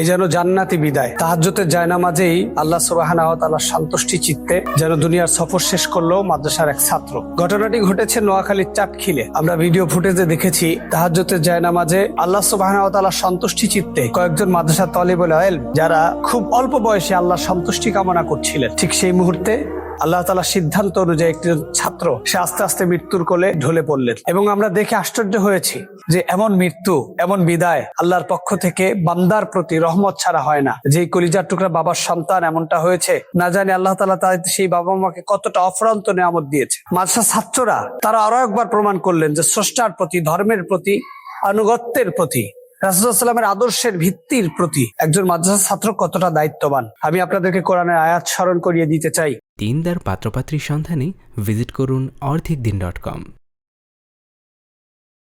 এই যেন জান্নাতি বিদায়। তাহাজ্জতের জায়নামাজেই আল্লাহ সুবাহানা তাআলার সন্তুষ্টি চিত্তে যেন দুনিয়ার সফর শেষ করল মাদ্রাসার এক ছাত্র। ঘটনাটি ঘটেছে নোয়াখালীর চাটখিলে। আমরা ভিডিও ফুটেজে দেখেছি তাহাজ্জতের জায়নামাজে আল্লাহ সুবাহানা তাআলার সন্তুষ্টি চিত্তে কয়েকজন মাদ্রাসা তলিবুল আয়েল যারা খুব অল্প বয়সে আল্লাহ সন্তুষ্টি কামনা করছিলেন। ঠিক সেই মুহূর্তে আল্লাহ তালার সিদ্ধান্ত অনুযায়ী একটি ছাত্র, সে আস্তে আস্তে মৃত্যুর কোলে ঢলে পড়লেন এবং আমরা দেখে আশ্চর্য হয়েছি যে এমন মৃত্যু, এমন বিদায় আল্লাহর পক্ষ থেকে বান্দার প্রতি রহমত ছাড়া হয় না। যে কলিজার টুকরা বাবার সন্তান এমনটা হয়েছে, না জানি আল্লাহ তালা তাদের সেই বাবা মাকে কতটা অফরান্ত নিয়ামত দিয়েছে। মাদ্রাসা ছাত্ররা তারা আরও একবার প্রমাণ করলেন যে স্রষ্টার প্রতি, ধর্মের প্রতি, আনুগত্যের প্রতি রাসুলামের আদর্শের ভিত্তির প্রতি একজন মাদ্রাসা ছাত্র কতটা দায়িত্ববান। আমি আপনাদেরকে কোরআনের আয়াত স্মরণ করিয়ে দিতে চাই। দিনদার পাত্রপাত্রীর সন্ধানে ভিজিট করুন অর্ধেক দিন ডট কম।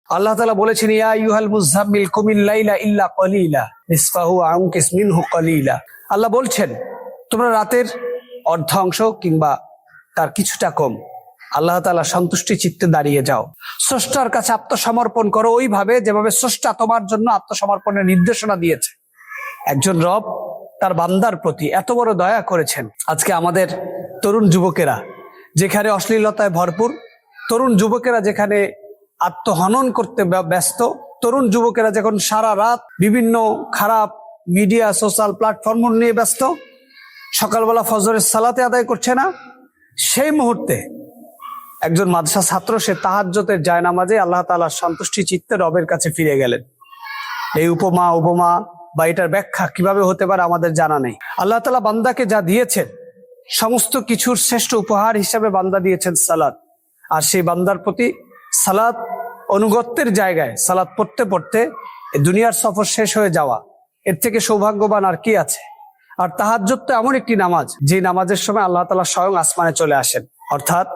আল্লাহ তালা বলেছেন, ইয়া ইউহাল মুজাম্মিল কুমিল লাইলা ইল্লা কলিলা, নিসফাহু আউকিস মিনহু কলিলা। আল্লাহ বলছেন, তোমরা রাতের অর্ধাংশ কিংবা তার কিছুটা কম, আল্লাহ তালা সন্তুষ্টি চিত্তে দাঁড়িয়ে যাও। স্রষ্টার কাছে আত্মসমর্পণ করো ওইভাবে যেভাবে স্রষ্টা তোমার জন্য আত্মসমর্পণের নির্দেশনা দিয়েছে। একজন রব তার বান্দার প্রতি এত বড় দয়া করেছেন। আজকে আমাদের তরুণ যুবকেরা, যেখানে অশ্লীলতায় ভরপুর, তরুণ যুবকেরা যেখানে আত্মহনন করতে ব্যস্ত, তরুণ যুবকেরা যখন সারা রাত বিভিন্ন খারাপ মিডিয়া, সোশ্যাল প্ল্যাটফর্ম নিয়ে ব্যস্ত, সকালবেলা ফজরের সালাতে আদায় করছে না, সেই মুহূর্তে একজন মাদ্রাসা ছাত্র, সে তাহাজ্জতের জায়নামাজে আল্লাহ তাআলার সন্তুষ্টি চিত্তে রবের কাছে ফিরে গেলেন। এই উপমা উপমা বা এটার ব্যাখ্যা কীভাবে হতে পারে আমাদের জানা নেই। আল্লাহ তালা বান্দাকে যা দিয়েছেন সমস্ত কিছুর শ্রেষ্ঠ উপহার হিসাবে বান্দা দিয়েছেন সালাদ আর সেই বান্দার প্রতি সালাদ অনুগত্যের জায়গায় সালাদ পড়তে পড়তে দুনিয়ার সফর শেষ হয়ে যাওয়া, এর থেকে সৌভাগ্যবান আর কি আছে? আর তাহাজ্জত তো এমন একটি নামাজ, যে নামাজের সময় আল্লাহ তালা স্বয়ং আসমানে চলে আসেন। অর্থাৎ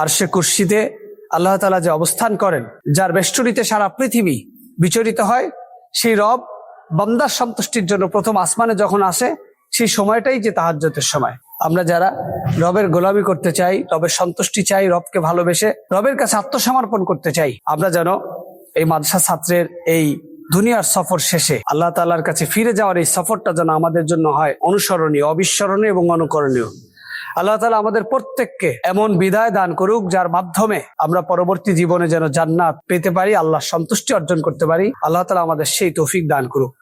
আর সে কুর্সিতে আল্লাহ তালা যে অবস্থান করেন, যার বেষ্টনীতে সারা পৃথিবী বিচরিত হয়, সেই রব বান্দার সন্তুষ্টির জন্য প্রথম আসমানে যখন আসে, সেই সময়টাই যে তাহাজ্জতের সময়। আমরা যারা রবের গোলামি করতে চাই, রবের সন্তুষ্টি চাই, রবকে ভালোবেসে রবের কাছে আত্মসমর্পণ করতে চাই, আমরা যেন এই মাদ্রাসা ছাত্রের এই দুনিয়ার সফর শেষে আল্লাহ তাআলার কাছে ফিরে যাওয়ার এই সফরটা যেন আমাদের জন্য হয় অনুসরণীয়, অবিস্মরণীয় এবং অনুকরণীয়। আল্লাহ তালা আমাদের প্রত্যেককে এমন বিদায় দান করুক যার মাধ্যমে আমরা পরবর্তী জীবনে যেন জান্নাত পেতে পারি আল্লাহ সন্তুষ্টি অর্জন করতে পারি। আল্লাহ তালা আমাদের সেই তৌফিক দান করুক।